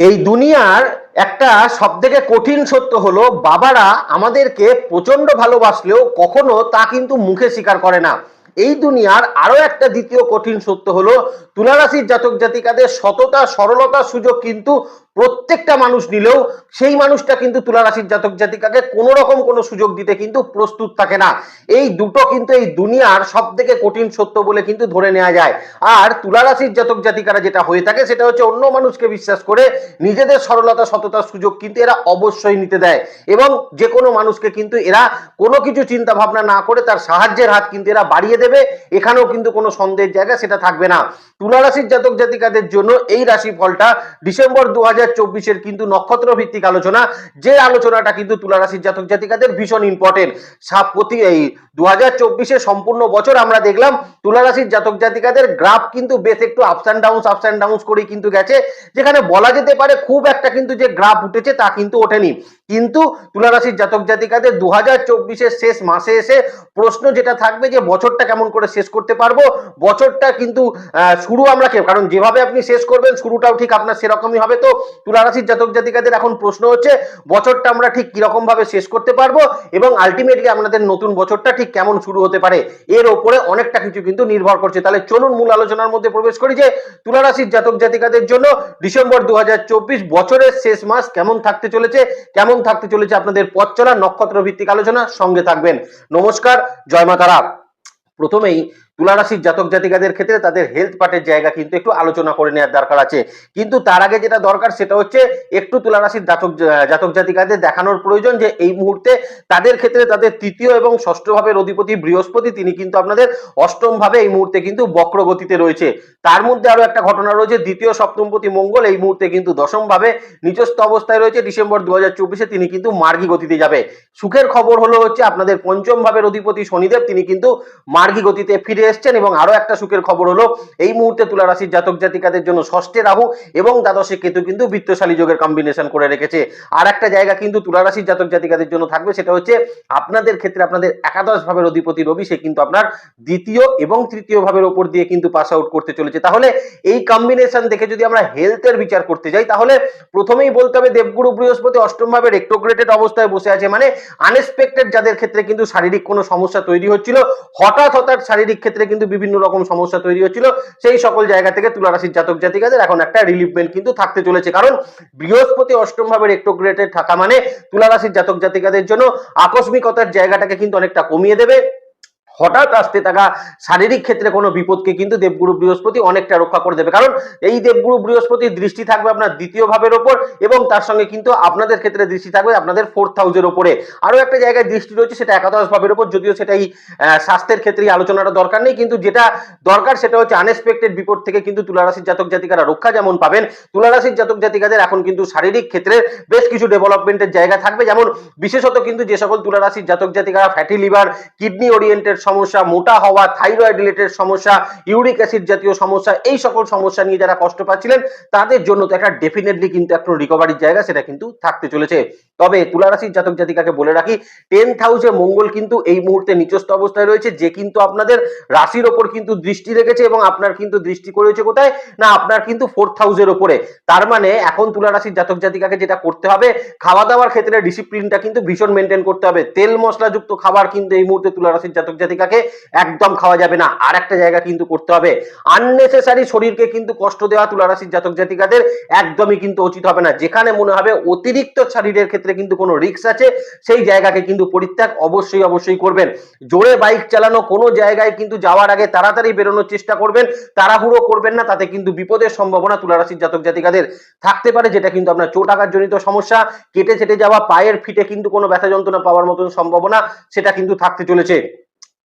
এই দুনিয়ার একটা সব থেকে কঠিন সত্য হলো, বাবারা আমাদেরকে প্রচণ্ড ভালোবাসলেও কখনো তা কিন্তু মুখে স্বীকার করে না। এই দুনিয়ার আরও একটা দ্বিতীয় কঠিন সত্য হলো, তুলারাশির জাতক জাতিকাদের সততা সরলতা সুযোগ কিন্তু প্রত্যেকটা মানুষ নিলেও সেই মানুষটা কিন্তু তুলারাশির জাতক জাতিকাকে কোনো রকম কোনো সুযোগ দিতে কিন্তু প্রস্তুত থাকে না। এই দুটো কিন্তু এই দুনিয়ার সব থেকে কঠিন সত্য বলে কিন্তু ধরে নেওয়া যায়। আর তুলারাশির জাতক জাতিকারা যেটা হয়ে থাকে সেটা হচ্ছে অন্য মানুষকে বিশ্বাস করে নিজেদের সরলতা, সততার সুযোগ কিন্তু এরা অবশ্যই নিতে দেয়। এবং যে কোনো মানুষকে কিন্তু এরা কোনো কিছু চিন্তা ভাবনা না করে তার সাহায্যের হাত কিন্তু এরা বাড়িয়ে দেবে। এখানেও কিন্তু কোনো সন্দেহের জায়গা সেটা থাকবে না। তুলারাশির জাতক জাতিকাদের জন্য এই রাশি ফলটা ডিসেম্বর দু হাজার চব্বিশের কিন্তু নক্ষত্র ভিত্তিক আলোচনা, যে আলোচনাটা কিন্তু তুলারাশির জাতক জাতিকাদের ভীষণ ইম্পর্টেন্ট সাপ প্রতি এই দু হাজার সম্পূর্ণ বছর আমরা দেখলাম, তুলারাশির জাতক জাতিকাদের গ্রাফ কিন্তু বেশ একটু ups and down ups and down করেই কিন্তু গেছে। যেখানে বলা যেতে পারে খুব একটা কিন্তু যে গ্রাফ উঠেছে তা কিন্তু ওঠেনি। কিন্তু তুলারাশির জাতক জাতিকাদের দু হাজার চব্বিশের শেষ মাসে এসে প্রশ্ন যেটা থাকবে যে বছরটা কেমন করে শেষ করতে পারব? বছরটা কিন্তু শুরু আমরা কে কারণ যেভাবে আপনি শেষ করবেন, শুরুটাও ঠিক আপনার সেরকমই হবে। তো তুলারাশির জাতক জাতিকাদের এখন প্রশ্ন হচ্ছে, বছরটা আমরা ঠিক কীরকম ভাবে শেষ করতে পারব এবং আলটিমেটলি আপনাদের নতুন বছরটা ঠিক কেমন শুরু হতে পারে? এর ওপরে অনেকটা কিছু কিন্তু নির্ভর করছে। তাহলে চলুন মূল আলোচনার মধ্যে প্রবেশ করি যে, তুলারাশির জাতক জাতিকাদের জন্য ডিসেম্বর দু হাজার চব্বিশ বছরের শেষ মাস কেমন থাকতে চলেছে, কেমন থাকতে চলেছে আপনাদের পথ চলা নক্ষত্র ভিত্তিক আলোচনা। সঙ্গে থাকবেন। নমস্কার, জয় মা তারা। প্রথমেই তুলারাশির জাতক জাতিকাদের ক্ষেত্রে তাদের হেলথ পার্টের জায়গা কিন্তু একটু আলোচনা করে নেওয়ার দরকার আছে। কিন্তু তার আগে যেটা দরকার সেটা হচ্ছে একটু তুলারাশির জাতক জাতক জাতিকাদের দেখানোর প্রয়োজন যে এই মুহূর্তে তাদের ক্ষেত্রে তাদের তৃতীয় এবং ষষ্ঠ ভাবের অধিপতি বৃহস্পতি, তিনি কিন্তু আপনাদের অষ্টম ভাবে এই মুহূর্তে কিন্তু বক্রগতিতে রয়েছে। তার মধ্যে আরও একটা ঘটনা রয়েছে, দ্বিতীয় সপ্তমপতি মঙ্গল এই মুহূর্তে কিন্তু দশম ভাবে নিজস্ব অবস্থায় রয়েছে, ডিসেম্বর দু তিনি কিন্তু মার্গী গতিতে যাবে। সুখের খবর হলো হচ্ছে আপনাদের পঞ্চম ভাবের অধিপতি শনিদেব, তিনি কিন্তু মার্গী গতিতে ফিরে এসছেন এবং আরও একটা সুখের খবর হলো, এই মুহূর্তে তুলা রাশির জাতক জাতিকাদের জন্য ষষ্ঠে রাহু এবং দ্বাদশে কেতু কিন্তু বৃত্তশালী যোগের কম্বিনেশন করে রেখেছে। আর একটা জায়গা কিন্তু তুলা রাশির জাতক জাতিকাদের জন্য থাকবে, সেটা হচ্ছে আপনাদের ক্ষেত্রে আপনাদের একাদশ ভাবের অধিপতি রবি, সে কিন্তু আপনার দ্বিতীয় এবং তৃতীয় ভাবের ওপর দিয়ে কিন্তু পাস আউট করতে চলেছে। তাহলে এই কম্বিনেশন দেখে যদি আমরা হেলথের বিচার করতে যাই, তাহলে প্রথমেই বলতে হবে দেবগুরু বৃহস্পতি অষ্টম ভাবে রেক্টোগ্রেটেড অবস্থায় বসে আছে মানে আনএক্সপেক্টেড যাদের ক্ষেত্রে কিন্তু শারীরিক কোনো সমস্যা তৈরি হচ্ছিল, হঠাৎ হঠাৎ শারীরিক ক্ষেত্রে কিন্তু বিভিন্ন রকম সমস্যা তৈরি হচ্ছিল। সেই সকল জায়গা থেকে তুলারাশির জাতক জাতিকাদের এখন একটা রিলিফমেন্ট কিন্তু থাকতে চলেছে। কারণ বৃহস্পতি অষ্টম ভাবে রেক্টোগ্রেটেড থাকা মানে তুলারাশির জাতক জাতিকাদের জন্য আকস্মিকতার জায়গাটাকে কিন্তু অনেকটা কমিয়ে দেবে। হঠাৎ আসতে থাকা শারীরিক ক্ষেত্রে কোনো বিপদকে কিন্তু দেবগুরু বৃহস্পতি অনেকটা রক্ষা করে দেবে। কারণ এই দেবগুরু বৃহস্পতির দৃষ্টি থাকবে আপনার দ্বিতীয় ভাবের ওপর এবং তার সঙ্গে কিন্তু আপনাদের ক্ষেত্রে দৃষ্টি থাকবে আপনাদের ফোর্থ হাউসের ওপরে। আরও একটা জায়গায় দৃষ্টি রয়েছে সেটা একাদশ ভাবের ওপর যদিও সেটাই আহ, স্বাস্থ্যের ক্ষেত্রে এই আলোচনাটা দরকার নেই কিন্তু যেটা দরকার সেটা হচ্ছে আনএক্সপেক্টেড বিপদ থেকে কিন্তু তুলারাশির জাতক জাতিকারা রক্ষা যেমন পাবেন তুলারাশির জাতক জাতিকাদের এখন কিন্তু শারীরিক ক্ষেত্রে বেশ কিছু ডেভেলপমেন্টের জায়গা থাকবে। যেমন বিশেষত কিন্তু যে সকল তুলারাশির জাতক জাতিকারা ফ্যাটি লিভার কিডনি ওরিয়েন্টেড সমস্যা, মোটা হওয়া থাইরয়েড রিলেটেড সমস্যা ইউরিক অ্যাসিড জাতীয় সমস্যা, এই সকল সমস্যা নিয়ে যারা কষ্ট পাচ্ছিলেন, তাদের জন্য তো একটা ডেফিনেটলি কিন্তু একটা রিকভারির জায়গা, সেটা কিন্তু থাকতে চলেছে। তবে তুলারাশির জাতক জাতিকাকে বলে রাখি টেন্থ হাউসে মঙ্গল কিন্তু এই মুহূর্তে নিচস্থ অবস্থায় রয়েছে, যে কিন্তু আপনাদের রাশির ওপর কিন্তু দৃষ্টি রেখেছে এবং আপনার কিন্তু দৃষ্টি করেছে কোথায়? না, আপনার কিন্তু ফোর্থ হাউসের ওপরে। তার মানে এখন তুলারাশির জাতক জাতিকাকে যেটা করতে হবে খাওয়া দাওয়ার ক্ষেত্রে ডিসিপ্লিনটা কিন্তু ভীষণ মেনটেন করতে হবে। তেল মশলাযুক্ত খাবার কিন্তু এই মুহূর্তে তুলারাশির জাতক জাতিকাকে একদম খাওয়া যাবে না। আর একটা জায়গা কিন্তু করতে হবে। আননেসেসারি শরীরকে কিন্তু কষ্ট দেওয়া তুলারাশির জাতক জাতিকাদের একদমই কিন্তু উচিত হবে না। যেখানে মনে হবে অতিরিক্ত শরীরের ক্ষেত্রে কিন্তু কোনো রিস্ক আছে, সেই জায়গাকে কিন্তু পরিত্যাগ অবশ্যই অবশ্যই করবেন। জোরে বাইক চালানো কোনো জায়গায় কিন্তু যাওয়ার আগে তাড়াতাড়ি বেরোনোর চেষ্টা করবেন। তাড়াহুড়ো করবেন না, তাতে কিন্তু বিপদের সম্ভাবনা তুলারাশির জাতক জাতিকাদের থাকতে পারে, যেটা কিন্তু আপনার চোট আঘাত জনিত সমস্যা, কেটে ছেটে যাওয়া, পায়ের ফিটে কিন্তু কোনো ব্যথা যন্ত্রণা পাওয়ার মতন সম্ভাবনা, সেটা কিন্তু থাকতে চলেছে।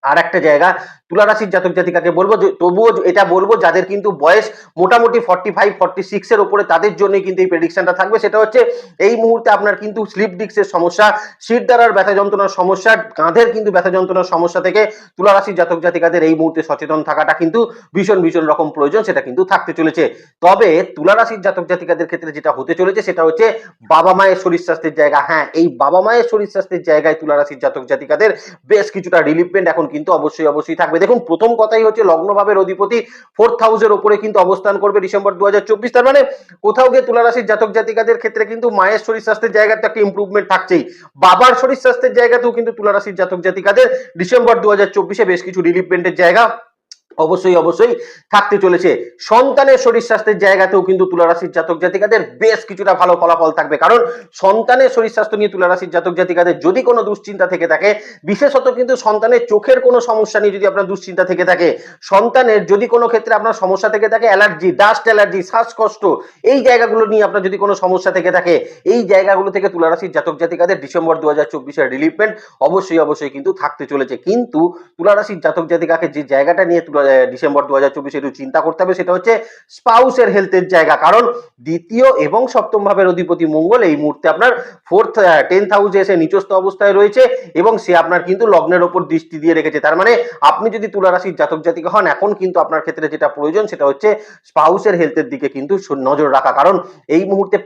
আর একটা জায়গা তুলারাশির জাতক জাতিকাকে বলব যে, তবুও এটা বলব, যাদের কিন্তু বয়স মোটামুটি ফর্টি ফাইভ ফর্টি সিক্স এর উপরে, তাদের জন্য কিন্তু এই প্রেডিকশনটা থাকবে। সেটা হচ্ছে, এই মুহূর্তে আপনার কিন্তু স্লিপ ডিস্কের সমস্যা, শীত দ্বারার ব্যথা যন্ত্রণার সমস্যা, কাঁধের কিন্তু ব্যথা যন্ত্রণার সমস্যা থেকে তুলারাশির জাতক জাতিকাদের এই মুহূর্তে সচেতন থাকাটা কিন্তু ভীষণ ভীষণ রকম প্রয়োজন, সেটা কিন্তু থাকতে চলেছে। তবে তুলারাশির জাতক জাতিকাদের ক্ষেত্রে যেটা হতে চলেছে, সেটা হচ্ছে বাবা মায়ের শরীর স্বাস্থ্যের জায়গা। হ্যাঁ এই বাবা মায়ের শরীর স্বাস্থ্যের জায়গায় তুলারাশির জাতক জাতিকাদের বেশ কিছুটা রিলিফমেন্ট এখন কিন্তু অবশ্যই অবশ্যই থাকবে। দেখুন, প্রথম কথাই হচ্ছে লগ্নভাবের অধিপতি ফোর্থ হাউসের ওপরে কিন্তু অবস্থান করবে ডিসেম্বর দু হাজার চব্বিশ। তার মানে কোথাও গিয়ে তুলা রাশির জাতক জাতিকাদের ক্ষেত্রে কিন্তু মায়ের শরীর স্বাস্থ্যের জায়গাতে একটা ইম্প্রুভমেন্ট থাকছেই। বাবার শরীর স্বাস্থ্যের জায়গাতেও কিন্তু তুলা রাশির জাতক জাতিকাদের ডিসেম্বর দু হাজার বেশ কিছু রিলিফমেন্টের জায়গা। অবশ্যই অবশ্যই থাকতে চলেছে। সন্তানের শরীর স্বাস্থ্যের জায়গাতেও কিন্তু তুলারাশির জাতক জাতিকাদের বেশ কিছুটা ভালো ফলাফল থাকবে। কারণ সন্তানের শরীর স্বাস্থ্য নিয়ে তুলারাশির জাতক জাতিকাদের যদি কোনো দুশ্চিন্তা থেকে থাকে, বিশেষত কিন্তু সন্তানের চোখের কোনো সমস্যা নিয়ে যদি আপনার দুশ্চিন্তা থেকে থাকে, সন্তানের যদি কোনো ক্ষেত্রে আপনার সমস্যা থেকে থাকে, অ্যালার্জি, ডাস্ট অ্যালার্জি, শ্বাসকষ্ট, এই জায়গাগুলো নিয়ে আপনার যদি কোনো সমস্যা থেকে থাকে, এই জায়গাগুলো থেকে তুলারাশির জাতক জাতিকাদের ডিসেম্বর দু হাজার চব্বিশের রিলিফমেন্ট অবশ্যই অবশ্যই কিন্তু থাকতে চলেছে। কিন্তু তুলারাশির জাতক জাতিকাকে যে জায়গাটা নিয়ে তুলা ডিসেম্বর দু হাজার চব্বিশে একটু চিন্তা করতে হবে, সেটা হচ্ছে স্পাউসের হেলথের জায়গা। কারণ দ্বিতীয় এবং সপ্তম ভাবের অধিপতি মঙ্গল এই মুহূর্তে আপনার ফোর্থ টেন্থ হাউসে এসে নিচস্থ অবস্থায় রয়েছে এবং সে আপনার কিন্তু লগ্নের ওপর দৃষ্টি দিয়ে রেখেছে। তার মানে আপনি যদি তুলা রাশির জাতক জাতিকা হন, এখন কিন্তু আপনার ক্ষেত্রে যেটা প্রয়োজন, সেটা হচ্ছে স্পাউসের হেলথের দিকে কিন্তু নজর রাখা। কারণ এই মুহূর্তে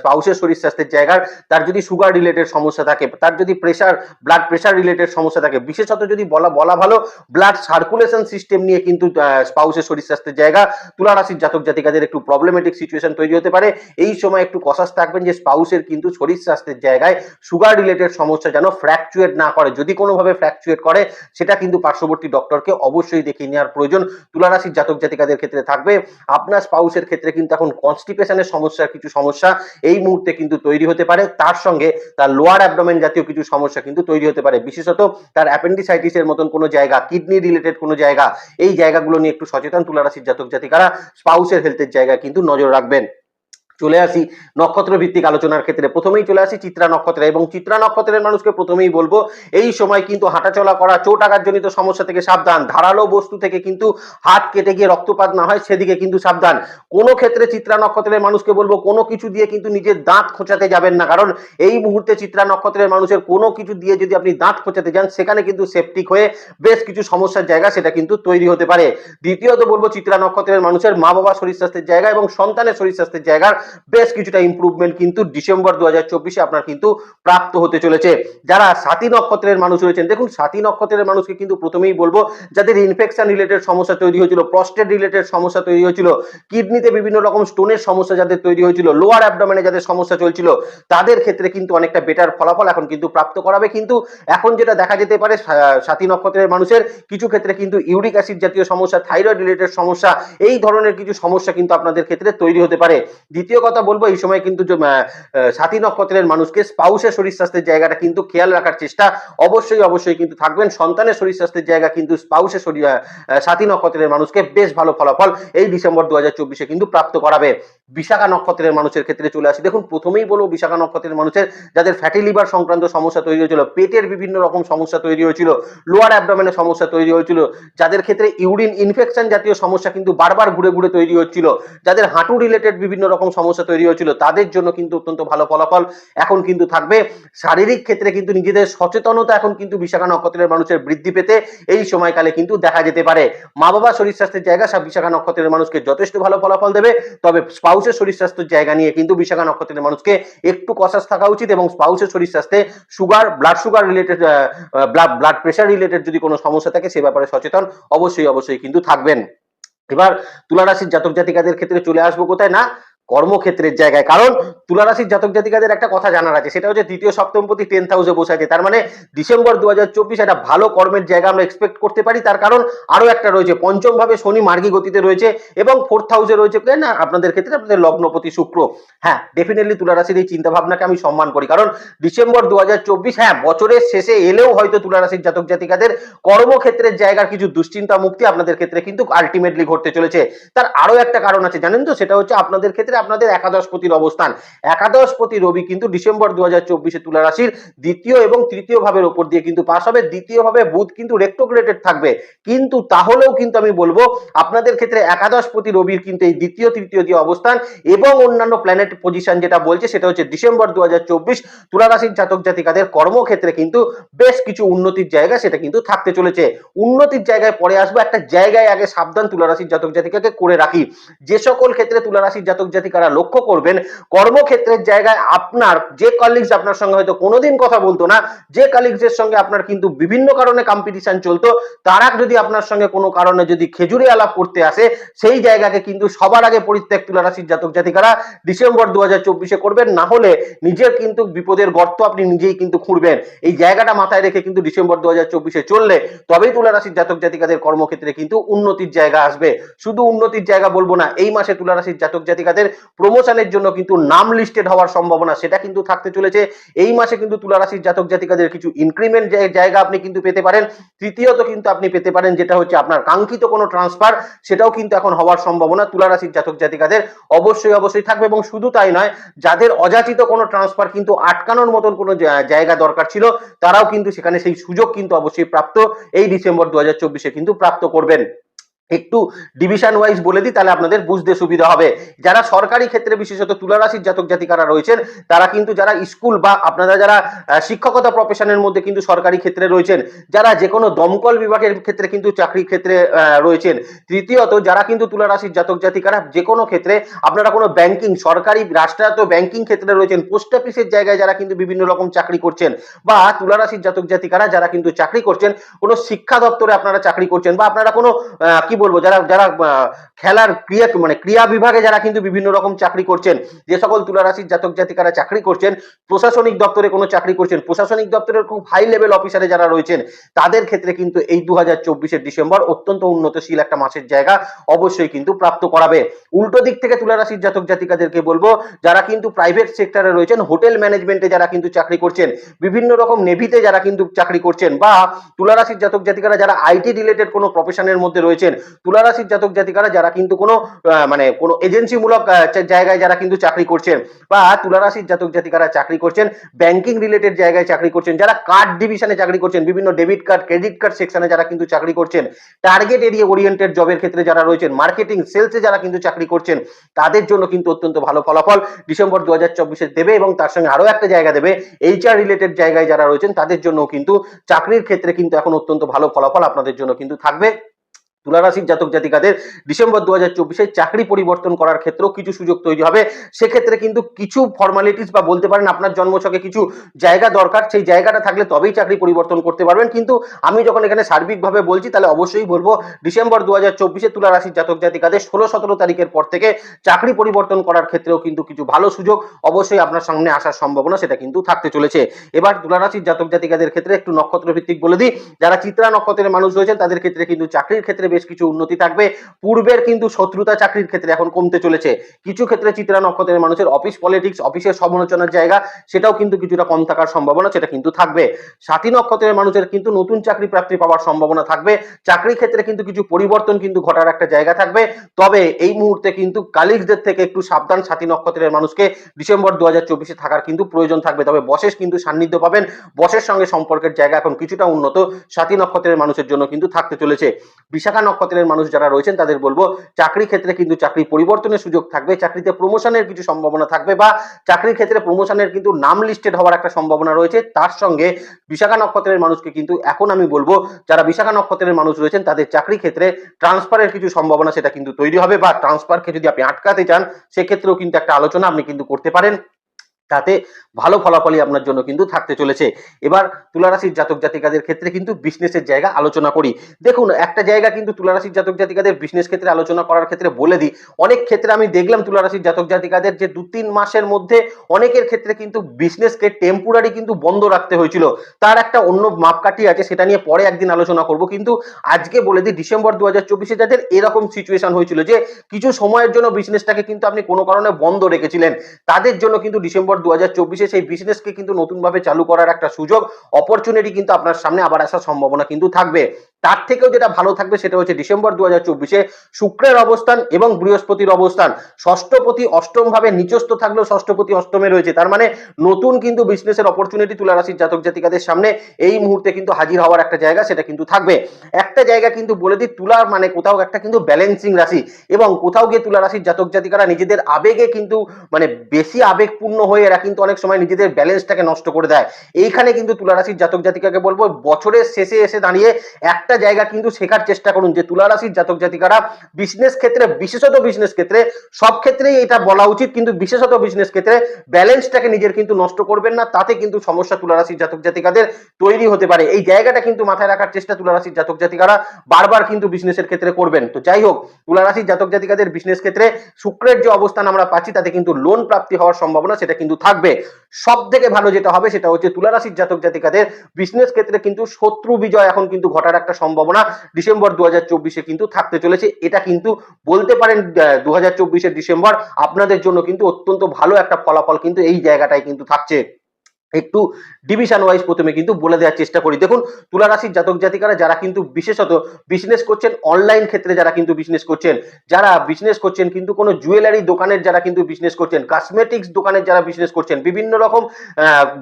স্পাউসের শরীর স্বাস্থ্যের জায়গার, তার যদি সুগার রিলেটেড সমস্যা থাকে, তার যদি প্রেশার ব্লাড প্রেশার রিলেটেড সমস্যা থাকে, বিশেষত যদি বলা বলা ভালো ব্লাড সার্কুলেশন সিস্টেম নিয়ে কিন্তু স্পাউসের শরীর স্বাস্থ্যের জায়গা তুলা রাশির জাতক জাতিকাদের একটু প্রবলেমেটিক সিচুয়েশন তৈরি হতে পারে। এই সময় একটু কষাস থাকবেন যে, স্পাউসের কিন্তু শরীর স্বাস্থ্যের জায়গায় সুগার রিলেটেড সমস্যা যেন ফ্র্যাকচুয়েট না করে। যদি কোনোভাবে ফ্র্যাকচুয়েট করে, সেটা কিন্তু পার্শ্ববর্তী ডক্টরকে অবশ্যই দেখিয়ে নেওয়ার প্রয়োজন। তুলা রাশির জাতক জাতিকাদের ক্ষেত্রে থাকবে। আপনার স্পাউসের ক্ষেত্রে কিন্তু এখন কনস্টিপেশনের সমস্যা কিছু সমস্যা এই মুহূর্তে কিন্তু তৈরি হতে পারে। তার সঙ্গে তার লোয়ার অ্যাবডোমেন জাতীয় কিছু সমস্যা কিন্তু তৈরি হতে পারে। বিশেষত তার অ্যাপেন্ডিসাইটিসের মতন কোনো জায়গা কিডনি রিলেটেড কোনো জায়গা এই জায়গাগুলো নিয়ে একটু সচেতন তুলারাশির জাতক জাতিকারা স্পাউসের হেলথের জায়গা কিন্তু নজর রাখবেন। চলে আসি নক্ষত্র ভিত্তিক আলোচনার ক্ষেত্রে। প্রথমেই চলে আসি চিত্রা নক্ষত্র এবং চিত্রা নক্ষত্রের মানুষকে প্রথমেই বলব, এই সময় কিন্তু হাঁটাচলা করা চোট আঘাতজনিত সমস্যা থেকে সাবধান। ধারালো বস্তু থেকে কিন্তু হাত কেটে গিয়ে রক্তপাত না হয়, সেদিকে কিন্তু সাবধান। কোনো ক্ষেত্রে চিত্রা নক্ষত্রের মানুষকে বলব, কোনো কিছু দিয়ে কিন্তু নিজের দাঁত খোঁচাতে যাবেন না। কারণ এই মুহূর্তে চিত্রা নক্ষত্রের মানুষের কোনো কিছু দিয়ে যদি আপনি দাঁত খোঁচাতে যান, সেখানে কিন্তু সেপটিক হয়ে বেশ কিছু সমস্যার জায়গা সেটা কিন্তু তৈরি হতে পারে। দ্বিতীয়ত বলব, চিত্রা নক্ষত্রের মানুষের মা বাবা শরীর স্বাস্থ্যের জায়গা এবং সন্তানের শরীর স্বাস্থ্যের জায়গার বেশ কিছুটা ইমপ্রুভমেন্ট কিন্তু ডিসেম্বর দু হাজার চব্বিশে আপনার কিন্তু প্রাপ্ত হতে চলেছে। যারা সাথী নক্ষত্রের মানুষ রয়েছেন, দেখুন সাথী নক্ষত্রের মানুষকে কিন্তু প্রথমেই বলব, যাদের ইনফেকশন রিলেটেড সমস্যা তৈরি হয়েছিল প্রস্টেট রিলেটেড সমস্যা তৈরি হয়েছিল কিডনিতে বিভিন্ন রকম স্টোনের সমস্যা যাদের তৈরি হয়েছিল লোয়ার অ্যাবডোমেনে যাদের সমস্যা চলছিল, তাদের ক্ষেত্রে কিন্তু অনেকটা বেটার ফলাফল এখন কিন্তু প্রাপ্ত করাবে। কিন্তু এখন যেটা দেখা যেতে পারে সাথী নক্ষত্রের মানুষের কিছু ক্ষেত্রে কিন্তু ইউরিক অ্যাসিড জাতীয় সমস্যা থাইরয়েড রিলেটেড সমস্যা, এই ধরনের কিছু সমস্যা কিন্তু আপনাদের ক্ষেত্রে তৈরি হতে পারে। দ্বিতীয় কথা বলব, এই সময় কিন্তু সাথী নক্ষত্রের মানুষকে স্পাউসের শরীর স্বাস্থ্যের জায়গাটা কিন্তু খেয়াল রাখার চেষ্টা অবশ্যই অবশ্যই কিন্তু থাকবেন। সন্তানের শরীর স্বাস্থ্যের জায়গা কিন্তু স্পাউসের শরীর সাথী নক্ষত্রের মানুষকে বেশ ভালো ফলাফল এই ডিসেম্বর দু হাজার চব্বিশে কিন্তু প্রাপ্ত করাবে। বিশাখা নক্ষত্রের মানুষের ক্ষেত্রে চলে আসি। দেখুন, প্রথমেই বলব বিশাখা নক্ষত্রের মানুষের যাদের ফ্যাটি লিভার সংক্রান্ত সমস্যা তৈরি হয়েছিল, পেটের বিভিন্ন রকম সমস্যা তৈরি হয়েছিল লোয়ার অ্যাবডোমেনের সমস্যা তৈরি হয়েছিল, যাদের ক্ষেত্রে ইউরিন ইনফেকশন জাতীয় সমস্যা কিন্তু বারবার ঘুরে ঘুরে তৈরি হচ্ছিল, যাদের হাঁটু রিলেটেড বিভিন্ন রকম সমস্যা তৈরি হয়েছিল, তাদের জন্য কিন্তু অত্যন্ত ভালো ফলাফল এখন কিন্তু থাকবে। শারীরিক ক্ষেত্রে কিন্তু নিজেদের সচেতনতা এখন কিন্তু বিশাখা নক্ষত্রের মানুষের বৃদ্ধি পেতে এই সময়কালে কিন্তু দেখা যেতে পারে। মা বাবা শরীর স্বাস্থ্যের জায়গা সব বিশাখা নক্ষত্রের মানুষকে যথেষ্ট ভালো ফলাফল দেবে। তবে স্পাউসের শরীর স্বাস্থ্যের জায়গা নিয়ে কিন্তু বিশাখা নক্ষত্রের মানুষকে একটু কষাস থাকা উচিত এবং স্পাউসের শরীর স্বাস্থ্যে sugar blood sugar related blood pressure related যদি কোনো সমস্যা থাকে সে ব্যাপারে সচেতন অবশ্যই অবশ্যই কিন্তু থাকবেন। এবার তুলা রাশির জাতক জাতিকাদের ক্ষেত্রে চলে আসব কোথায় না? কর্মক্ষেত্রের জায়গায়। কারণ তুলারাশির জাতক জাতিকাদের একটা কথা জানার আছে, সেটা হচ্ছে দ্বিতীয় সপ্তমপতি টেন্থ হাউসে বসে আছে। তার মানে ডিসেম্বর দু হাজার চব্বিশ একটা ভালো কর্মের জায়গা আমরা এক্সপেক্ট করতে পারি। তার কারণ আরও একটা রয়েছে পঞ্চম ভাবে শনি মার্গী গতিতে রয়েছে এবং ফোর্থ হাউসে রয়েছে, না, আপনাদের ক্ষেত্রে আপনাদের লগ্নপতি শুক্র। হ্যাঁ ডেফিনেটলি তুলারাশির এই চিন্তা ভাবনাকে আমি সম্মান করি। কারণ ডিসেম্বর দু হাজার চব্বিশ হ্যাঁ বছরের শেষে এলেও হয়তো তুলারাশির জাতক জাতিকাদের কর্মক্ষেত্রের জায়গার কিছু দুশ্চিন্তা, মুক্তি আপনাদের ক্ষেত্রে কিন্তু আলটিমেটলি ঘটতে চলেছে। তার আরও একটা কারণ আছে, জানেন তো? সেটা হচ্ছে আপনাদের ক্ষেত্রে আপনাদের একাদশপতির অবস্থান। একাদশপতি রবি কিন্তু ডিসেম্বর দু হাজার চব্বিশে তুলা রাশির দ্বিতীয় এবং তৃতীয় ভাবের ওপর দিয়ে কিন্তু পাস হবে। দ্বিতীয় ভাবে বুধ কিন্তু রেক্টোগ্রেটেড থাকবে। কিন্তু তাহলেও কিন্তু আমি বলব, আপনাদের ক্ষেত্রে একাদশপতি রবির কিন্তু এই দ্বিতীয়, তৃতীয় যে অবস্থান এবং অন্যান্য প্ল্যানেট পজিশন যেটা বলছে সেটা হচ্ছে ডিসেম্বর দু হাজার চব্বিশ তুলা রাশির জাতক জাতিকাদের কর্মক্ষেত্রে কিন্তু বেশ কিছু উন্নতির জায়গা সেটা কিন্তু থাকতে চলেছে। উন্নতির জায়গায় পরে আসব। একটা জায়গায় আগে সাবধান তুলা রাশির জাতক জাতিকাকে করে রাখি। যে সকল ক্ষেত্রে তুলা রাশির জাতক জাতিকা জাতিকারা লক্ষ্য করবেন, কর্মক্ষেত্রের জায়গায় আপনার, যে কলিগস আপনার সঙ্গে হয়তো কোনোদিন কথা বলতো না, যে কলিগসের সঙ্গে আপনার কিন্তু বিভিন্ন কারণে কম্পিটিশন চলতো, তারা যদি আপনার সঙ্গে কোনো কারণে যদি খেজুরি আলাপ করতে আসে, সেই জায়গাকে কিন্তু সবার আগে পরিত্যাগ তুলা রাশির জাতক জাতিকারা ডিসেম্বর দু হাজার করবেন, না হলে নিজের কিন্তু বিপদের গর্ত আপনি নিজেই কিন্তু খুঁড়বেন। এই জায়গাটা মাথায় রেখে কিন্তু ডিসেম্বর দু হাজার চব্বিশে চললে তবেই তুলা রাশির জাতক জাতিকাদের কর্মক্ষেত্রে কিন্তু উন্নতির জায়গা আসবে। শুধু উন্নতির জায়গা বলব না, এই মাসে তুলা রাশির জাতক জাতিকাদের প্রমোশনের জন্য কিন্তু নাম লিস্টেড হওয়ার সম্ভাবনা, সেটা কিন্তু থাকতে চলেছে। এই মাসে কিন্তু তুলা রাশির জাতক জাতিকাদের কিছু ইনক্রিমেন্ট জায়গা আপনি কিন্তু পেতে পারেন। তৃতীয়ত কিন্তু আপনি পেতে পারেন যেটা হচ্ছে আপনার কাঙ্ক্ষিত কোনো ট্রান্সফার সেটাও কিন্তু এখন হওয়ার সম্ভাবনা তুলা রাশির জাতক জাতিকাদের অবশ্যই অবশ্যই থাকবে এবং শুধু তাই নয়, যাদের অযাচিত কোনো ট্রান্সফার কিন্তু আটকানোর মতন কোনো জায়গা দরকার ছিল, তারাও কিন্তু সেখানে সেই সুযোগ কিন্তু অবশ্যই প্রাপ্ত, এই ডিসেম্বর দু কিন্তু প্রাপ্ত করবেন। একটু ডিভিশন ওয়াইজ বলে দিই, তাহলে আপনাদের বুঝতে সুবিধা হবে। যারা সরকারি ক্ষেত্রে বিশেষত তুলা রাশির জাতক জাতিকারা রয়েছেন, তারা কিন্তু যারা স্কুল বা আপনারা যারা শিক্ষকতা প্রফেশনের মধ্যে কিন্তু সরকারি ক্ষেত্রে রয়েছেন, যারা যে কোনো দমকল বিভাগের ক্ষেত্রে কিন্তু চাকরির ক্ষেত্রে রয়েছেন। তৃতীয়ত, যারা কিন্তু তুলা রাশির জাতক জাতিকারা যে কোনো ক্ষেত্রে, আপনারা কোনো ব্যাংকিং সরকারি রাষ্ট্রায়ত্ত ব্যাংকিং ক্ষেত্রে রয়েছেন পোস্ট অফিসের জায়গায় যারা কিন্তু বিভিন্ন রকম চাকরি করছেন, বা তুলা রাশির জাতক জাতিকারা যারা কিন্তু চাকরি করছেন, কোনো শিক্ষা দপ্তরে আপনারা চাকরি করছেন, বা আপনারা কোনো কি বলব, যারা যারা খেলার ক্রিয়া মানে ক্রিয়া বিভাগে যারা কিন্তু বিভিন্ন রকম চাকরি করছেন, যে সকল তুলারাশির জাতক জাতিকারা চাকরি করছেন, প্রশাসনিক দপ্তরে কোনো চাকরি করছেন, প্রশাসনিক দপ্তরের খুব হাই লেভেল অফিসারে যারা রয়েছেন, তাদের ক্ষেত্রে কিন্তু এই দু হাজার ডিসেম্বর অত্যন্ত উন্নতশীল একটা মাসের জায়গা অবশ্যই কিন্তু প্রাপ্ত করাবে। উল্টো দিক থেকে তুলারাশির জাতক জাতিকাদেরকে বলব, যারা কিন্তু প্রাইভেট সেক্টরে রয়েছেন হোটেল ম্যানেজমেন্টে যারা কিন্তু চাকরি করছেন, বিভিন্ন রকম নেভিতে যারা কিন্তু চাকরি করছেন, বা তুলা রাশির জাতক জাতিকারা যারা আইটি রিলেটেড কোনো প্রফেশনের মধ্যে রয়েছেন তুলা রাশির জাতক জাতিকারা যারা কিন্তু কোনো মানে কোনো এজেন্সিমূলক জায়গায় যারা কিন্তু চাকরি করছেন বা তুলা রাশির জাতক জাতিকারা চাকরি করছেন ব্যাংকিং রিলেটেড জায়গায় চাকরি করছেন, যারা কার্ড ডিভিশনে চাকরি করছেন, বিভিন্ন ডেবিট কার্ড ক্রেডিট কার্ড সেকশনে যারা কিন্তু চাকরি করছেন টার্গেট এরিয়া ওরিয়েন্টেড জবের ক্ষেত্রে যারা রয়েছেন মার্কেটিং সেলসে যারা কিন্তু চাকরি করছেন, তাদের জন্য কিন্তু অত্যন্ত ভালো ফলাফল ডিসেম্বর দু হাজার চব্বিশে দেবে এবং তার সঙ্গে আরও একটা জায়গা দেবে এইচআর রিলেটেড জায়গায় যারা রয়েছেন, তাদের জন্য কিন্তু চাকরির ক্ষেত্রে কিন্তু এখন অত্যন্ত ভালো ফলাফল আপনাদের জন্য কিন্তু থাকবে। তুলারাশির জাতক জাতিকাদের ডিসেম্বর দু হাজার চাকরি পরিবর্তন করার ক্ষেত্রেও কিছু সুযোগ তৈরি হবে। সেক্ষেত্রে কিন্তু কিছু ফর্মালিটিস বা বলতে পারেন আপনার জন্মছকে কিছু জায়গা দরকার। সেই জায়গাটা থাকলে তবেই চাকরি পরিবর্তন করতে পারবেন। কিন্তু আমি যখন এখানে সার্বিকভাবে বলছি, তাহলে অবশ্যই বলব, ডিসেম্বর দু হাজার চব্বিশে তুলারাশির জাতক জাতিকাদের ষোলো সতেরো তারিখের পর থেকে চাকরি পরিবর্তন করার ক্ষেত্রেও কিন্তু কিছু ভালো সুযোগ অবশ্যই আপনার সামনে আসার সম্ভাবনা সেটা কিন্তু থাকতে চলেছে। এবার তুলারাশির জাতক জাতিকাদের ক্ষেত্রে একটু নক্ষত্র ভিত্তিক বলে দিই। যারা চিত্রা নক্ষত্রের মানুষ রয়েছেন, তাদের ক্ষেত্রে কিন্তু চাকরির ক্ষেত্রে বেশ কিছু উন্নতি থাকবে। পূর্বের কিন্তু শত্রুতা চাকরির ক্ষেত্রে এখন কমতে চলেছে। কিছু ক্ষেত্রে চিত্রা নক্ষত্রের মানুষের অফিস পলিটিক্স অফিসের সমালোচনার জায়গা, সেটাও কিন্তু কিছুটা কম থাকার সম্ভাবনা, সেটা কিন্তু থাকবে। সাথী নক্ষত্রের মানুষের কিন্তু নতুন চাকরি প্রাপ্তি পাওয়ার সম্ভাবনা থাকবে। চাকরির ক্ষেত্রে কিন্তু কিছু পরিবর্তন কিন্তু ঘটার একটা জায়গা থাকবে। তবে এই মুহূর্তে কিন্তু কালিগসদের থেকে একটু সাবধান সাথী নক্ষত্রের মানুষকে ডিসেম্বর দু হাজার চব্বিশে থাকার কিন্তু প্রয়োজন থাকবে। তবে বসেস কিন্তু সান্নিধ্য পাবেন। বসের সঙ্গে সম্পর্কের জায়গা এখন কিছুটা উন্নত। সাথী নক্ষত্রের মানুষের জন্য কিন্তু থাকতে চলেছে। বিশাখা নক্ষত্রের মানুষ যারা রয়েছেন, তাদের বলব চাকরি ক্ষেত্রে কিন্তু চাকরি পরিবর্তনের সুযোগ থাকবে, চাকরিতে প্রমোশনের কিছু সম্ভাবনা থাকবে বা চাকরির ক্ষেত্রে প্রমোশনের কিন্তু নাম লিস্টেড হওয়ার একটা সম্ভাবনা রয়েছে। তার সঙ্গে বিশাখা নক্ষত্রের মানুষকে কিন্তু এখন আমি বলব, যারা বিশাখা নক্ষত্রের মানুষ রয়েছেন, তাদের চাকরি ক্ষেত্রে ট্রান্সফারের কিছু সম্ভাবনা সেটা কিন্তু তৈরি হবে বা ট্রান্সফারকে যদি আপনি আটকাতে চান, সেক্ষেত্রেও কিন্তু একটা আলোচনা আপনি কিন্তু করতে পারেন। তাতে ভালো ফলাফলই আপনার জন্য কিন্তু থাকতে চলেছে। এবার তুলারাশির জাতক জাতিকাদের ক্ষেত্রে কিন্তু বিজনেসের জায়গা আলোচনা করি। দেখুন, একটা জায়গা কিন্তু তুলারাশির জাতক জাতিকাদের বিজনেস ক্ষেত্রে আলোচনা করার ক্ষেত্রে বলে দিই, অনেক ক্ষেত্রে আমি দেখলাম তুলারাশির জাতক জাতিকাদের যে দু তিন মাসের মধ্যে অনেকের ক্ষেত্রে কিন্তু বিজনেসকে টেম্পোরারি কিন্তু বন্ধ রাখতে হয়েছিল। তার একটা অন্য মাপকাঠি আছে, সেটা নিয়ে পরে একদিন আলোচনা করব। কিন্তু আজকে বলে দিই, ডিসেম্বর দু হাজার চব্বিশে যাদের এরকম সিচুয়েশন হয়েছিল যে, কিছু সময়ের জন্য বিজনেসটাকে কিন্তু আপনি কোনো কারণে বন্ধ রেখেছিলেন, তাদের জন্য কিন্তু ডিসেম্বর দু হাজার চব্বিশে সেই বিজনেসকে কিন্তু নতুনভাবে চালু করার একটা সুযোগ অপরচুনিটি কিন্তু আপনার সামনে আবার আসার সম্ভাবনা কিন্তু থাকবে। তার থেকেও যেটা ভালো থাকবে সেটা হচ্ছে ডিসেম্বর দু হাজার চব্বিশে শুক্রের অবস্থান এবং বৃহস্পতির অবস্থান। ষষ্ঠপতি অষ্টম ভাবে নিচস্থ থাকলেও ষষ্ঠপতি অষ্টমে রয়েছে। তার মানে নতুন কিন্তু বিজনেসের অপরচুনিটি তুলা রাশির জাতক জাতিকাদের সামনে এই মুহূর্তে কিন্তু হাজির হওয়ার একটা জায়গা সেটা কিন্তু থাকবে। একটা জায়গা কিন্তু বলে দিই, তুলার মানে কোথাও একটা কিন্তু ব্যালেন্সিং রাশি এবং কোথাও গিয়ে তুলা রাশির জাতক জাতিকারা নিজেদের আবেগে কিন্তু মানে বেশি আবেগপূর্ণ হয়ে এরা কিন্তু অনেক সময় নিজেদের ব্যালেন্সটাকে নষ্ট করে দেয়। এইখানে কিন্তু তুলারাশির জাতক জাতিকাকে বলব, বছরের শেষে এসে দাঁড়িয়ে একটা জায়গা কিন্তু শেখার চেষ্টা করুন যে তুলারাশির জাতক জাতিকারা বিজনেস ক্ষেত্রে, বিশেষত বিজনেস ক্ষেত্রে, সব ক্ষেত্রেই এটা বলা উচিত, কিন্তু বিশেষত বিজনেস ক্ষেত্রে ব্যালেন্সটাকে নিজের কিন্তু নষ্ট করবেন না, তাতে কিন্তু সমস্যা তুলারাশির জাতক জাতিকাদের তৈরি হতে পারে। এই জায়গাটা কিন্তু মাথায় রাখার চেষ্টা তুলারাশির জাতক জাতিকারা বারবার কিন্তু বিজনেসের ক্ষেত্রে করবেন। তো যাই হোক, তুলারাশির জাতক জাতিকাদের বিজনেস ক্ষেত্রে শুক্রের যে অবস্থান আমরা পাচ্ছি, তাতে কিন্তু লোন প্রাপ্তি হওয়ার সম্ভাবনা, সেটা কিন্তু থাকবে। সব থেকে ভালো যেটা হবে সেটা হচ্ছে তুলারাশির জাতক জাতিকাদের বিজনেস ক্ষেত্রে কিন্তু শত্রু বিজয় এখন কিন্তু ঘটার একটা সম্ভাবনা। ডিসেম্বর দু চব্বিশে কিন্তু থাকতে চলেছে। এটা কিন্তু বলতে পারেন দু হাজার ডিসেম্বর আপনাদের জন্য কিন্তু অত্যন্ত ভালো একটা ফলাফল কিন্তু এই জায়গাটায় কিন্তু থাকছে। একটু ডিভিশন ওয়াইজ প্রথমে কিন্তু বলে দেওয়ার চেষ্টা করি। দেখুন তুলা রাশির জাতক জাতিকারা যারা কিন্তু বিশেষত বিজনেস করছেন অনলাইন ক্ষেত্রে যারা কিন্তু বিজনেস করছেন, যারা বিজনেস করছেন কিন্তু কোনো জুয়েলারি দোকানের যারা কিন্তু বিজনেস করছেন কসমেটিক্স দোকানের যারা বিজনেস করছেন, বিভিন্ন রকম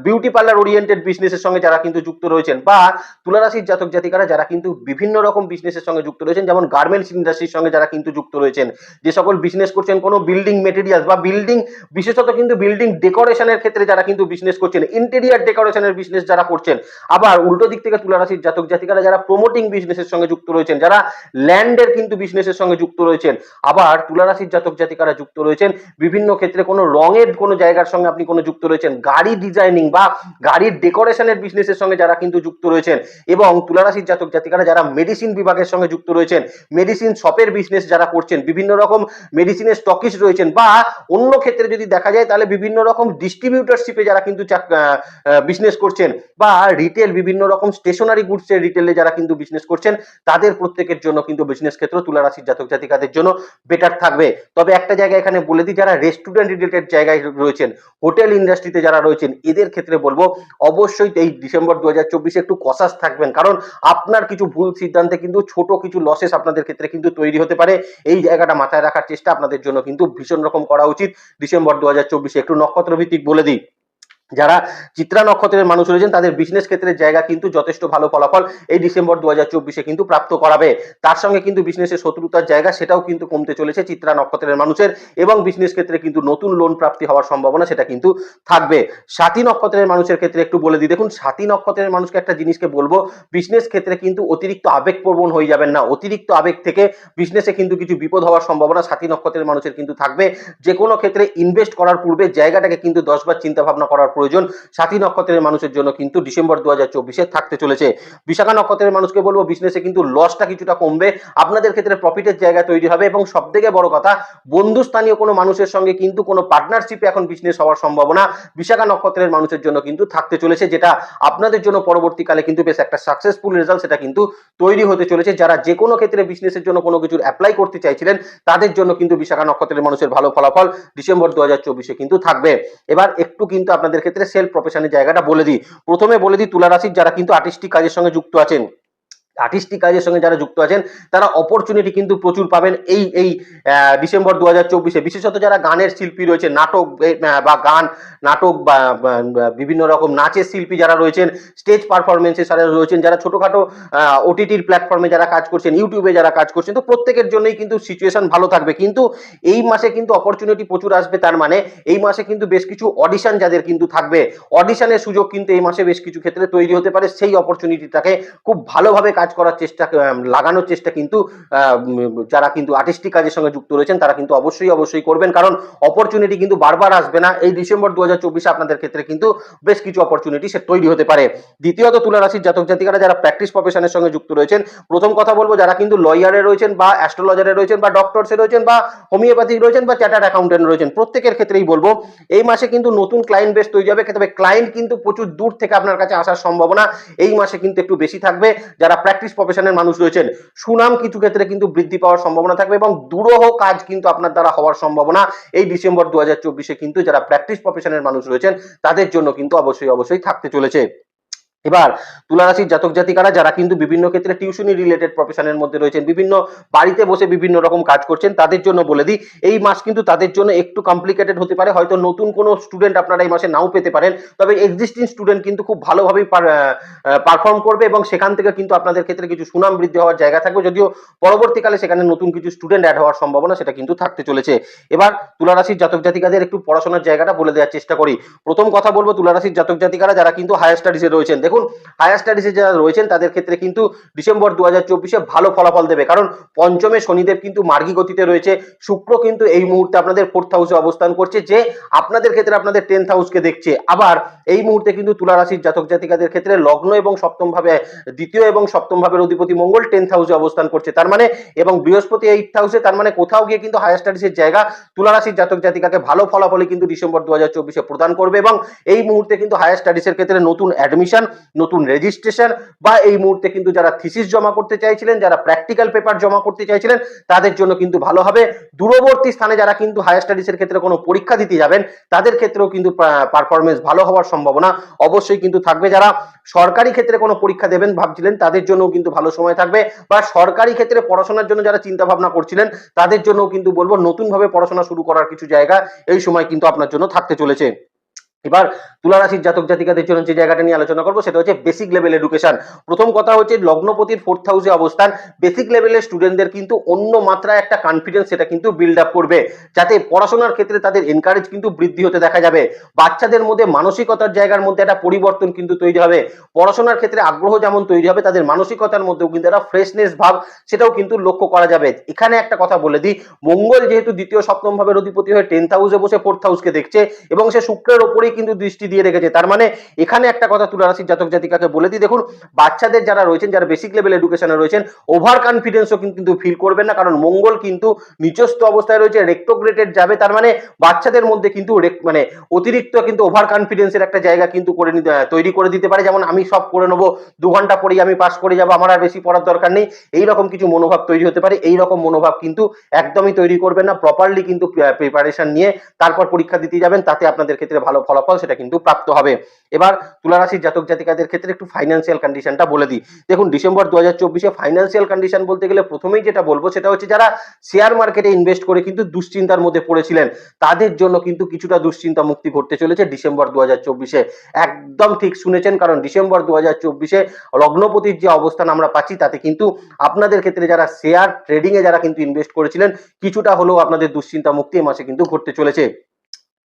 বিউটি পার্লার ওরিয়েন্টেড বিজনেসের সঙ্গে যারা কিন্তু যুক্ত রয়েছেন বা তুলা রাশির জাতক জাতিকারা যারা কিন্তু বিভিন্ন রকম বিজনেসের সঙ্গে যুক্ত রয়েছেন, যেমন গার্মেন্টস ইন্ডাস্ট্রির সঙ্গে যারা কিন্তু যুক্ত রয়েছেন, যে সকল বিজনেস করছেন, কোনো বিল্ডিং মেটেরিয়ালস বা বিল্ডিং বিশেষত কিন্তু বিল্ডিং ডেকোরেশনের ক্ষেত্রে যারা কিন্তু বিজনেস করছেন ইন্টেরিয়ার ডেকোরেশনের বিজনেস যারা করছেন, আবার উল্টো দিক থেকে তুলা রাশির জাতক জাতিকারা যারা প্রমোটিং বিজনেসের সঙ্গে যুক্ত রয়েছেন, যারা ল্যান্ডের কিন্তু বিজনেসের সঙ্গে যুক্ত রয়েছেন, আবার তুলা রাশির জাতক জাতিকারা যুক্ত রয়েছেন, বিভিন্ন ক্ষেত্রে কোনো রঙের কোনো জায়গার সঙ্গে আপনি কোনো যুক্ত রয়েছেন, গাড়ি ডিজাইনিং বা গাড়ির ডেকোরেশনের বিজনেসের সঙ্গে যারা কিন্তু যুক্ত রয়েছেন, এবং তুলা রাশির জাতক জাতিকারা যারা মেডিসিন বিভাগের সঙ্গে যুক্ত রয়েছেন মেডিসিন শপের বিজনেস যারা করছেন, বিভিন্ন রকম মেডিসিনের স্টকিস্ট রয়েছেন, বা অন্য ক্ষেত্রে যদি দেখা যায়, তাহলে বিভিন্ন রকম ডিস্ট্রিবিউটারশিপে যারা কিন্তু বিজনেস করছেন বা রিটেল বিভিন্ন রকম স্টেশনারি গুডসের রিটেলে যারা কিন্তু বিজনেস করছেন, তাদের প্রত্যেকের জন্য কিন্তু বিজনেস ক্ষেত্র তুলা রাশির জাতক জাতিকাদের জন্য বেটার থাকবে। তবে একটা জায়গা এখানে বলে দিই, যারা রেস্টুরেন্ট রিলেটেড জায়গায় রয়েছেন হোটেল ইন্ডাস্ট্রিতে যারা রয়েছেন, এদের ক্ষেত্রে বলব, অবশ্যই এই ডিসেম্বর দু হাজার চব্বিশে একটু কসাস থাকবেন। কারণ আপনার কিছু ভুল সিদ্ধান্তে কিন্তু ছোট কিছু লসেস আপনাদের ক্ষেত্রে কিন্তু তৈরি হতে পারে। এই জায়গাটা মাথায় রাখার চেষ্টা আপনাদের জন্য কিন্তু ভীষণ রকম করা উচিত। ডিসেম্বর দু হাজার চব্বিশে একটু নক্ষত্র ভিত্তিক বলে দিই। যারা চিত্রা নক্ষত্রের মানুষ রয়েছেন, তাদের বিজনেস ক্ষেত্রের জায়গা কিন্তু যথেষ্ট ভালো ফলাফল এই ডিসেম্বর দু হাজার চব্বিশে কিন্তু প্রাপ্ত করাবে। তার সঙ্গে কিন্তু বিজনেসের শত্রুতার জায়গা সেটাও কিন্তু কমতে চলেছে চিত্রা নক্ষত্রের মানুষের এবং বিজনেস ক্ষেত্রে কিন্তু নতুন লোন প্রাপ্তি হওয়ার সম্ভাবনা সেটা কিন্তু থাকবে। সাথী নক্ষত্রের মানুষের ক্ষেত্রে একটু বলে দিই, দেখুন সাথী নক্ষত্রের মানুষকে একটা জিনিসকে বলব বিজনেস ক্ষেত্রে কিন্তু অতিরিক্ত আবেগপ্রবণ হয়ে যাবেন না। অতিরিক্ত আবেগ থেকে বিজনেসে কিন্তু কিছু বিপদ হওয়ার সম্ভাবনা সাথী নক্ষত্রের মানুষের কিন্তু থাকবে। যে কোনো ক্ষেত্রে ইনভেস্ট করার পূর্বে জায়গাটাকে কিন্তু দশবার চিন্তা ভাবনা করার প্রয়োজন। সাথী নক্ষত্রের মানুষের জন্য কিন্তু ডিসেম্বর দু হাজার চব্বিশে থাকতে চলেছে। বিশাখা নক্ষত্রের মানুষকে বলব বিজনেসে কিন্তু লসটা কিছুটা কমবে। আপনাদের ক্ষেত্রে প্রফিটের জায়গা তৈরি হবে এবং সব থেকে বড় কথা, বন্ধুস্থানীয় কোনো মানুষের সঙ্গে কিন্তু কোনো পার্টনারশিপে এখন বিজনেস হওয়ার সম্ভাবনা বিশাখা নক্ষত্রের মানুষের জন্য কিন্তু থাকতে চলেছে, যেটা আপনাদের জন্য পরবর্তীকালে কিন্তু বেশ একটা সাকসেসফুল রেজাল্ট সেটা কিন্তু তৈরি হতে চলেছে। যারা যে কোনো ক্ষেত্রে বিজনেসের জন্য কোনো কিছুর অ্যাপ্লাই করতে চাইছিলেন, তাদের জন্য কিন্তু বিশাখা নক্ষত্রের মানুষের ভালো ফলাফল ডিসেম্বর দু হাজার চব্বিশে কিন্তু থাকবে। এবার একটু কিন্তু আপনাদের ক্ষেত্রে সেলফ প্রফেশনের জায়গাটা বলে দিই। প্রথমে বলে দিই তুলা রাশির যারা কিন্তু আর্টিস্টিক কাজের সঙ্গে যুক্ত আছেন। আর্টিস্টিক কাজের সঙ্গে যারা যুক্ত আছেন, তারা অপরচুনিটি কিন্তু প্রচুর পাবেন এই এই ডিসেম্বর দু হাজার চব্বিশে। বিশেষত যারা গানের শিল্পী রয়েছে নাটক বা গান, নাটক বা বিভিন্ন রকম নাচের শিল্পী যারা রয়েছেন স্টেজ পারফরমেন্সে যারা রয়েছেন, যারা ছোটোখাটো ওটিটির প্ল্যাটফর্মে যারা কাজ করছেন ইউটিউবে যারা কাজ করছেন, তো প্রত্যেকের জন্যই কিন্তু সিচুয়েশন ভালো থাকবে। কিন্তু এই মাসে কিন্তু অপরচুনিটি প্রচুর আসবে, তার মানে এই মাসে কিন্তু বেশ কিছু অডিশন যাদের কিন্তু থাকবে অডিশনের সুযোগ কিন্তু এই মাসে বেশ কিছু ক্ষেত্রে তৈরি হতে পারে, সেই অপরচুনিটিটাকে খুব ভালোভাবে কাজ করার চেষ্টা লাগানোর চেষ্টা কিন্তু যারা কিন্তু আর্টিস্টিক কাজের সঙ্গে যুক্ত রয়েছেন, তারা কিন্তু অবশ্যই অবশ্যই করবেন। কারণ অপরচুনিটি কিন্তু বারবার আসবে না। এই ডিসেম্বর দু হাজার আপনাদের ক্ষেত্রে কিন্তু বেশ কিছু অপরচুনিটি সে তৈরি হতে পারে। দ্বিতীয়ত তুলা রাশির জাতক জাতিকারা যারা প্র্যাকটিস প্রফেশনের সঙ্গে যুক্ত রয়েছেন, প্রথম কথা বলব, যারা কিন্তু লয়ারে রয়েছেন বা অ্যাস্ট্রোলজারে রয়েছেন বা ডক্টরসে রয়েছেন বা হোমিওপ্যাথিক রয়েছেন বা চ্যাটার্ড অ্যাকাউন্টেন্ট রয়েছেন, প্রত্যেকের ক্ষেত্রেই বলব, এই মাসে কিন্তু নতুন ক্লায়েন্ট বেশ তৈরি হবে। তবে ক্লায়েন্ট কিন্তু প্রচুর দূর থেকে আপনার কাছে আসার সম্ভাবনা এই মাসে কিন্তু একটু বেশি থাকবে। যারা প্র্যাকটিস প্রফেশনের মানুষ রয়েছেন, সুনাম কিছু ক্ষেত্রে কিন্তু বৃদ্ধি পাওয়ার সম্ভাবনা থাকবে এবং দুরহ কাজ কিন্তু আপনার দ্বারা হওয়ার সম্ভাবনা এই ডিসেম্বর দু হাজার কিন্তু যারা প্র্যাকটিস প্রফেশনের মানুষ রয়েছেন, তাদের জন্য কিন্তু অবশ্যই অবশ্যই থাকতে চলেছে। এবার তুলারাশির জাতক জাতিকারা যারা কিন্তু বিভিন্ন ক্ষেত্রে টিউশনি রিলেটেড প্রফেশনের মধ্যে রয়েছেন, বিভিন্ন বাড়িতে বসে বিভিন্ন রকম কাজ করছেন, তাদের জন্য বলে দিই, এই মাস কিন্তু তাদের জন্য একটু কমপ্লিকেটেড হতে পারে, হয়তো নতুন কোনো স্টুডেন্ট আপনারা এই মাসে নাও পেতে পারেন, তবে এক্সিস্টিং স্টুডেন্ট কিন্তু খুব ভালোভাবেই পারফর্ম করবে এবং সেখান থেকে কিন্তু আপনাদের ক্ষেত্রে কিছু সুনাম বৃদ্ধি হওয়ার জায়গা থাকবে, যদিও পরবর্তীকালে সেখানে নতুন কিছু স্টুডেন্ট অ্যাড হওয়ার সম্ভাবনা সেটা কিন্তু থাকতে চলেছে। এবার তুলারাশির জাতক জাতিকাদের একটু পড়াশোনার জায়গাটা বলে দেওয়ার চেষ্টা করি। প্রথম কথা বলব, তুলারাশির জাতক জাতিকারা যারা কিন্তু হায়ার স্টাডিজে রয়েছেন দেখুন হায়ার স্টাডিজে যারা রয়েছেন, তাদের ক্ষেত্রে কিন্তু ডিসেম্বর দু হাজার ভালো ফলাফল দেবে। কারণ পঞ্চমে শনিদেব কিন্তু মার্গী গতিতে রয়েছে। শুক্র কিন্তু এই মুহূর্তে আপনাদের ফোর্থ হাউসে অবস্থান করছে, যে আপনাদের ক্ষেত্রে আপনাদের টেন্থ হাউসকে দেখছে। আবার এই মুহূর্তে কিন্তু তুলা রাশির জাতক জাতিকাদের ক্ষেত্রে লগ্ন এবং সপ্তম ভাবে, দ্বিতীয় এবং সপ্তম ভাবের অধিপতি মঙ্গল টেন্থ হাউসে অবস্থান করছে। তার মানে এবং বৃহস্পতি এইট হাউসে তার মানে কোথাও গিয়ে কিন্তু হায়ার স্টাডিজের জায়গা তুলা রাশির জাতক জাতিকাকে ভালো ফলাফলই কিন্তু ডিসেম্বর দু হাজার চব্বিশে প্রদান করবে। এবং এই মুহূর্তে কিন্তু হায়ার স্টাডিজের ক্ষেত্রে নতুন অ্যাডমিশন নতুন রেজিস্ট্রেশন বা এই মুহূর্তে কিন্তু যারা থিসিস জমা করতে চাইছিলেন, যারা প্র্যাকটিক্যাল পেপার জমা করতে চাইছিলেন, তাদের জন্য কিন্তু ভালো হবে। দূরবর্তী স্থানে যারা কিন্তু হায়ার স্টাডিজের ক্ষেত্রে কোনো পরীক্ষা দিতে যাবেন, তাদের ক্ষেত্রেও কিন্তু পারফরমেন্স ভালো হওয়ার সম্ভাবনা অবশ্যই কিন্তু থাকবে। যারা সরকারি ক্ষেত্রে কোনো পরীক্ষা দেবেন ভাবছিলেন, তাদের জন্য কিন্তু ভালো সময় থাকবে। বা সরকারি ক্ষেত্রে পড়াশোনার জন্য যারা চিন্তা ভাবনা করছিলেন, তাদের জন্য কিন্তু বলব, নতুনভাবে পড়াশোনা শুরু করার কিছু জায়গা এই সময় কিন্তু আপনার জন্য থাকতে চলেছে। এবার তুলারাশির জাতক জাতিকাদের জন্য যে জায়গাটা নিয়ে আলোচনা করব, সেটা হচ্ছে বেসিক লেভেল এডুকেশন প্রথম কথা হচ্ছে লগ্নপতির ফোর্থ হাউসে অবস্থান। বেসিক লেভেলের স্টুডেন্টদের কিন্তু অন্য মাত্রায় একটা কনফিডেন্স সেটা কিন্তু বিল্ড আপ করবে। যাতে পড়াশোনার ক্ষেত্রে তাদের এনকারেজ কিন্তু বৃদ্ধি হতে দেখা যাবে। বাচ্চাদের মধ্যে মানসিকতার জায়গার মধ্যে একটা পরিবর্তন কিন্তু তৈরি হবে। পড়াশোনার ক্ষেত্রে আগ্রহ যেমন তৈরি হবে, তাদের মানসিকতার মধ্যেও কিন্তু একটা ফ্রেশনেস ভাব সেটাও কিন্তু লক্ষ্য করা যাবে। এখানে একটা কথা বলে দিই, মঙ্গল যেহেতু দ্বিতীয় সপ্তম ভাবের অধিপতি হয়ে টেন্থ হাউসে বসে ফোর্থ হাউসকে দেখছে এবং সে শুক্রের ওপরেই কিন্তু দৃষ্টি দিয়ে রেখেছে। তার মানে এখানে একটা কথা তুলা রাশির জাতক জাতিকাকে বলে দিই, দেখুন, বাচ্চাদের যারা রয়েছেন, যারা বেসিক লেভেল এডুকেশনে রয়েছেন ওভার কনফিডেন্সও কিন্তু ফিল করবেন না, কারণ মঙ্গল কিন্তু নিচস্থ অবস্থায় রয়েছে রেক্টোগ্রেটেড যাবে, তার মানে বাচ্চাদের মধ্যে কিন্তু মানে অতিরিক্ত কিন্তু ওভার কনফিডেন্সের একটা জায়গা কিন্তু করে নিতে তৈরি করে দিতে পারে। যেমন আমি সব করে নেব, দু ঘণ্টা পরেই আমি পাস করে যাব, আমার আর বেশি পড়ার দরকার নেই। এইরকম কিছু মনোভাব তৈরি হতে পারে এই রকম মনোভাব কিন্তু একদমই তৈরি করবেন না। প্রপারলি কিন্তু প্রিপারেশন নিয়ে তারপর পরীক্ষা দিতে যাবেন, তাতে আপনাদের ক্ষেত্রে ভালো ফলাফল সেটা কিন্তু প্রাপ্ত হবে। এবার তুলারাশির জাতক জাতিকাদের ক্ষেত্রে একটু ফাইন্যান্সিয়াল কন্ডিশনটা বলে দিই। দেখুন, ডিসেম্বর দু হাজার চব্বিশে ফাইন্যান্সিয়াল কন্ডিশন বলতে গেলে প্রথমেই যেটা বলব সেটা হচ্ছে যারা শেয়ার মার্কেটে ইনভেস্ট করে কিন্তু দুশ্চিন্তার মধ্যে পড়েছিলেন, তাদের জন্য কিন্তু কিছুটা দুশ্চিন্তা মুক্তি ঘটতে চলেছে ডিসেম্বর দু হাজার চব্বিশে। একদম ঠিক শুনেছেন, কারণ ডিসেম্বর দু হাজার চব্বিশে লগ্নপতির যে অবস্থান আমরা পাচ্ছি, তাতে কিন্তু আপনাদের ক্ষেত্রে যারা শেয়ার ট্রেডিং এ যারা কিন্তু ইনভেস্ট করেছিলেন, কিছুটা হলেও আপনাদের দুশ্চিন্তা মুক্তি এই মাসে কিন্তু ঘটতে চলেছে।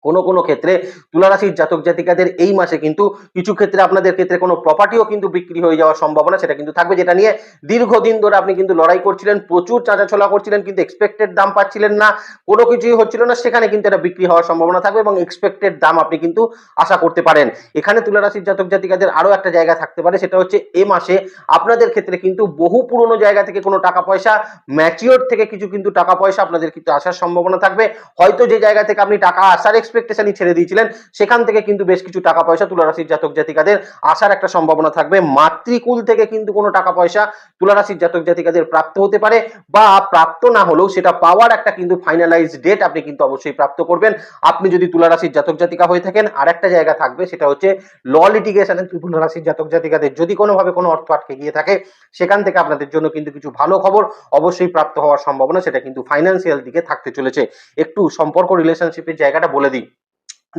কোনো কোনো ক্ষেত্রে তুলারাশির জাতক জাতিকাদের এই মাসে কিন্তু কিছু ক্ষেত্রে আপনাদের ক্ষেত্রে কোনো প্রপার্টিও কিন্তু বিক্রি হয়ে যাওয়ার সম্ভাবনা সেটা কিন্তু থাকবে, যেটা নিয়ে দীর্ঘদিন ধরে আপনি কিন্তু লড়াই করছিলেন, প্রচুর চাঁচাছোলা করছিলেন, কিন্তু এক্সপেক্টেড দাম পাচ্ছিলেন না, কোনো কিছুই হচ্ছিল না, সেখানে কিন্তু এটা বিক্রি হওয়ার সম্ভাবনা থাকবে এবং এক্সপেক্টেড দাম আপনি কিন্তু আশা করতে পারেন। এখানে তুলারাশির জাতক জাতিকাদের আরও একটা জায়গা থাকতে পারে, সেটা হচ্ছে এ মাসে আপনাদের ক্ষেত্রে কিন্তু বহু পুরনো জায়গা থেকে কোনো টাকা পয়সা ম্যাচিওর থেকে কিছু কিন্তু টাকা পয়সা আপনাদের কিন্তু আসার সম্ভাবনা থাকবে। হয়তো যে জায়গা থেকে আপনি টাকা আসার এক্সপেকটেশনই ছেড়ে দিয়েছিলেন, সেখান থেকে কিন্তু বেশ কিছু টাকা পয়সা তুলারাশির জাতক জাতিকাদের আসার একটা সম্ভাবনা থাকবে। মাতৃকুল থেকে কিন্তু কোনো টাকা পয়সা তুলারাশির জাতক জাতিকাদের প্রাপ্ত হতে পারে বা প্রাপ্ত না হলেও সেটা পাওয়ার একটা কিন্তু ফাইনালাইজ ডেট আপনি কিন্তু অবশ্যই প্রাপ্ত করবেন। আপনি যদি তুলারাশির জাতক জাতিকা হয়ে থাকেন আর একটা জায়গা থাকবে, সেটা হচ্ছে ল লিটিগেশনে তুলারাশির জাতক জাতিকাদের যদি কোনোভাবে কোনো অর্থ আটকে গিয়ে থাকে, সেখান থেকে আপনাদের জন্য কিন্তু কিছু ভালো খবর অবশ্যই প্রাপ্ত হওয়ার সম্ভাবনা, সেটা কিন্তু ফাইন্যান্সিয়াল দিকে থাকতে চলেছে। একটু সম্পর্ক রিলেশনশিপের জায়গাটা বলে দিই।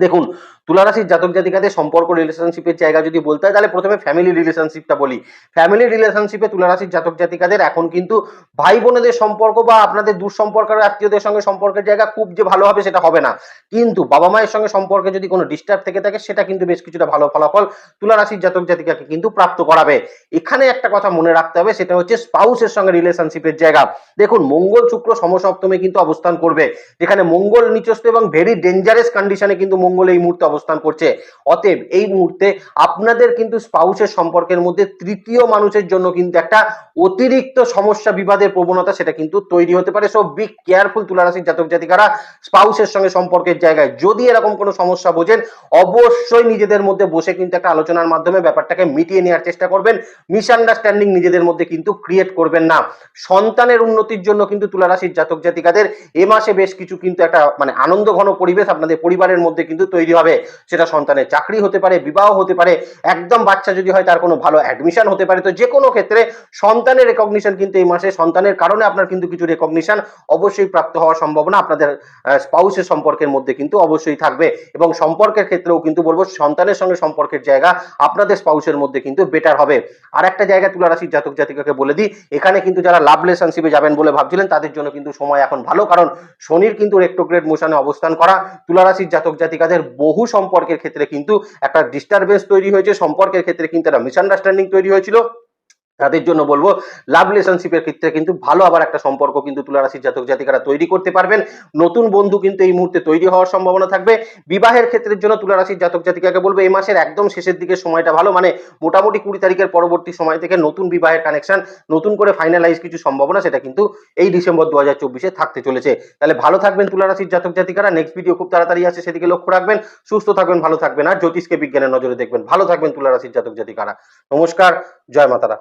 দেখুন তুলারাশির জাতক জাতিকাদের সম্পর্ক রিলেশনশিপের জায়গা যদি বলতে হয়, তাহলে প্রথমে ফ্যামিলি রিলেশনশিপটা বলি। ফ্যামিলি রিলেশনশিপে তুলারাশির জাতক জাতিকাদের এখন কিন্তু ভাই বোনেদের সম্পর্ক বা আপনাদের দূর সম্পর্কের আত্মীয়দের সঙ্গে সম্পর্কের জায়গা খুব যে ভালো হবে সেটা হবে না। কিন্তু বাবা মায়ের সঙ্গে সম্পর্কে যদি কোনো ডিস্টার্ব থেকে থাকে, সেটা কিন্তু বেশ কিছুটা ভালো ফলাফল তুলারাশির জাতক জাতিকাকে কিন্তু প্রাপ্ত করাবে। এখানে একটা কথা মনে রাখতে হবে, সেটা হচ্ছে স্পাউসের সঙ্গে রিলেশনশিপের জায়গা। দেখুন, মঙ্গল, শুক্র, সমসপ্তমে কিন্তু অবস্থান করবে। যেখানে মঙ্গল নিচস্থ এবং ভেরি ডেঞ্জারাস কন্ডিশনে কিন্তু মঙ্গল এই মুহূর্তে অবস্থান করছে। অতএব এই মুহূর্তে আপনাদের কিন্তু স্পাউসের সম্পর্কের মধ্যে তৃতীয় মানুষের জন্য কিন্তু একটা অতিরিক্ত সমস্যা বিবাদের প্রবণতা সেটা কিন্তু তৈরি হতে পারে। সো বি কেয়ারফুল তুলারাশির জাতক জাতিকারা, স্পাউসের সঙ্গে সম্পর্কের জায়গায় যদি এরকম কোনো সমস্যা বোঝেন, অবশ্যই নিজেদের মধ্যে বসে কিন্তু একটা আলোচনার মাধ্যমে ব্যাপারটাকে মিটিয়ে নেওয়ার চেষ্টা করবেন। মিসআন্ডারস্ট্যান্ডিং নিজেদের মধ্যে কিন্তু ক্রিয়েট করবেন না। সন্তানের উন্নতির জন্য কিন্তু তুলারাশির জাতক জাতিকাদের এ মাসে বেশ কিছু কিন্তু একটা মানে আনন্দ ঘন পরিবেশ আপনাদের পরিবারের মধ্যে কিন্তু কিন্তু তৈরি হবে, সেটা সন্তানের চাকরি হতে পারে, বিবাহ হতে পারে, একদম বাচ্চা যদি হয় তার কোনো ভালো অ্যাডমিশন হতে পারে, তো যে কোনো ক্ষেত্রে সন্তানের রেকগনিশন কিন্তু এই মাসে, সন্তানের কারণে আপনার কিন্তু কিছু রেকগনিশন অবশ্যই প্রাপ্ত হওয়ার সম্ভাবনা আপনাদের স্পাউসের সম্পর্কের মধ্যে কিন্তু অবশ্যই থাকবে এবং সম্পর্কের ক্ষেত্রেও কিন্তু বলব সন্তানের সঙ্গে সম্পর্কের জায়গা আপনাদের স্পাউসের মধ্যে কিন্তু বেটার হবে। আর একটা জায়গা তুলা রাশির জাতক জাতিকাকে বলে দিই, এখানে কিন্তু যারা লাভ রিলেশনশিপে যাবেন বলে ভাবছিলেন, তাদের জন্য কিন্তু সময় এখন ভালো, কারণ শনির কিন্তু রেক্টোগ্রেড মোশনে অবস্থান করা তুলা রাশির জাতক জাতিকাদের বহু সম্পর্কের ক্ষেত্রে কিন্তু একটা ডিস্টারবেন্স তৈরি হয়েছে, সম্পর্কের ক্ষেত্রে কিন্তু একটা মিসআন্ডারস্ট্যান্ডিং তৈরি হয়েছিল। তাদের জন্য বলব লাভ রিলেশনশিপের ক্ষেত্রে কিন্তু ভালো আবার একটা সম্পর্ক কিন্তু তুলা রাশির জাতক জাতিকারা তৈরি করতে পারবেন। নতুন বন্ধু কিন্তু এই মুহূর্তে তৈরি হওয়ার সম্ভাবনা থাকবে। বিবাহের ক্ষেত্রের জন্য তুলা রাশির জাতক জাতিকাকে বলব, এই মাসের একদম শেষের দিকে সময়টা ভালো মানে মোটামুটি কুড়ি তারিখের পরবর্তী সময় থেকে নতুন বিবাহের কানেকশন নতুন করে ফাইনালাইজ কিছু সম্ভাবনা সেটা কিন্তু এই ডিসেম্বর দু হাজার চব্বিশে থাকতে চলেছে। তাহলে ভালো থাকবেন তুলা রাশির জাতক জাতিকারা নেক্সট ভিডিও খুব তাড়াতাড়ি আসে সেদিকে লক্ষ্য রাখবেন। সুস্থ থাকবেন, ভালো থাকবেন, আর জ্যোতিষকে বিজ্ঞানের নজরে দেখবেন। ভালো থাকবেন তুলা রাশির জাতক জাতিকারা। নমস্কার, জয় মাতারা।